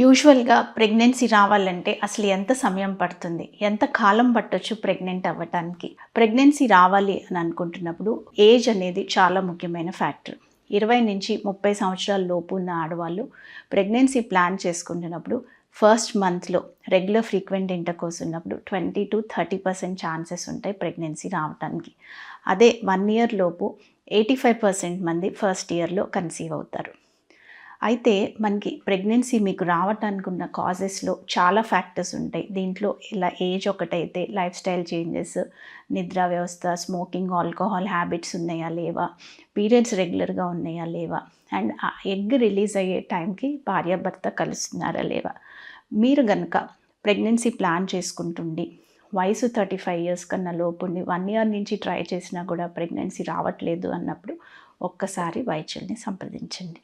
యూజువల్గా ప్రెగ్నెన్సీ రావాలంటే అసలు ఎంత సమయం పడుతుంది? ఎంత కాలం పట్టొచ్చు ప్రెగ్నెంట్ అవ్వటానికి? ప్రెగ్నెన్సీ రావాలి అని అనుకుంటున్నప్పుడు ఏజ్ అనేది చాలా ముఖ్యమైన ఫ్యాక్టర్. ఇరవై నుంచి ముప్పై సంవత్సరాల లోపు ఉన్న ఆడవాళ్ళు ప్రెగ్నెన్సీ ప్లాన్ చేసుకుంటున్నప్పుడు ఫస్ట్ మంత్లో రెగ్యులర్ ఫ్రీక్వెంట్ ఇంటర్కోర్స్ ఉన్నప్పుడు twenty two thirty percent chances ఉంటాయి ప్రెగ్నెన్సీ రావడానికి అదే వన్ ఇయర్ లోపు ఎయిటీ ఫైవ్ పర్సెంట్ మంది ఫస్ట్ ఇయర్లో కన్సీవ్ అవుతారు. అయితే మనకి ప్రెగ్నెన్సీ మీకు రావటానికి ఉన్న కాజెస్లో చాలా ఫ్యాక్టర్స్ ఉంటాయి. దీంట్లో ఇలా ఏజ్ ఒకటైతే లైఫ్ స్టైల్ చేంజెస్ నిద్ర వ్యవస్థ స్మోకింగ్ ఆల్కహాల్ హ్యాబిట్స్ ఉన్నాయా లేవా? పీరియడ్స్ రెగ్యులర్గా ఉన్నాయా లేవా? అండ్ ఆ ఎగ్ రిలీజ్ అయ్యే టైంకి భార్యాభర్త కలుస్తున్నారా లేవా? మీరు కనుక ప్రెగ్నెన్సీ ప్లాన్ చేసుకుంటుండి వయసు థర్టీ ఫైవ్ ఇయర్స్ కన్నా లోపుండి వన్ ఇయర్ నుంచి ట్రై చేసినా కూడా ప్రెగ్నెన్సీ రావట్లేదు అన్నప్పుడు ఒక్కసారి వైద్యుల్ని సంప్రదించండి.